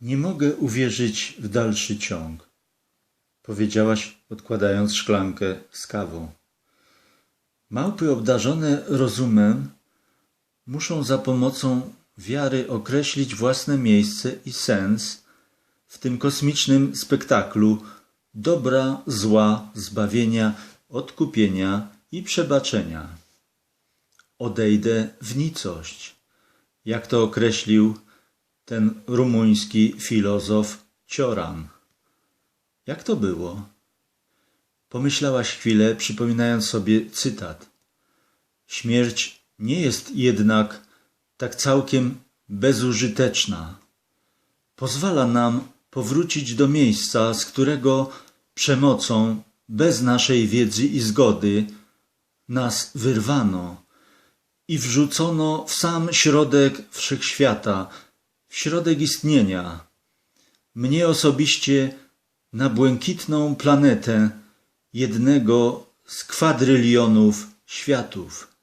Nie mogę uwierzyć w dalszy ciąg, powiedziałaś, odkładając szklankę z kawą. Małpy obdarzone rozumem muszą za pomocą wiary określić własne miejsce i sens w tym kosmicznym spektaklu dobra, zła, zbawienia, odkupienia i przebaczenia. Odejdę w nicość, jak to określił ten rumuński filozof Cioran. Jak to było? Pomyślałaś chwilę, przypominając sobie cytat. Śmierć nie jest jednak tak całkiem bezużyteczna. Pozwala nam powrócić do miejsca, z którego przemocą, bez naszej wiedzy i zgody, nas wyrwano i wrzucono w sam środek wszechświata, środek istnienia. Mnie osobiście na błękitną planetę jednego z kwadrylionów światów.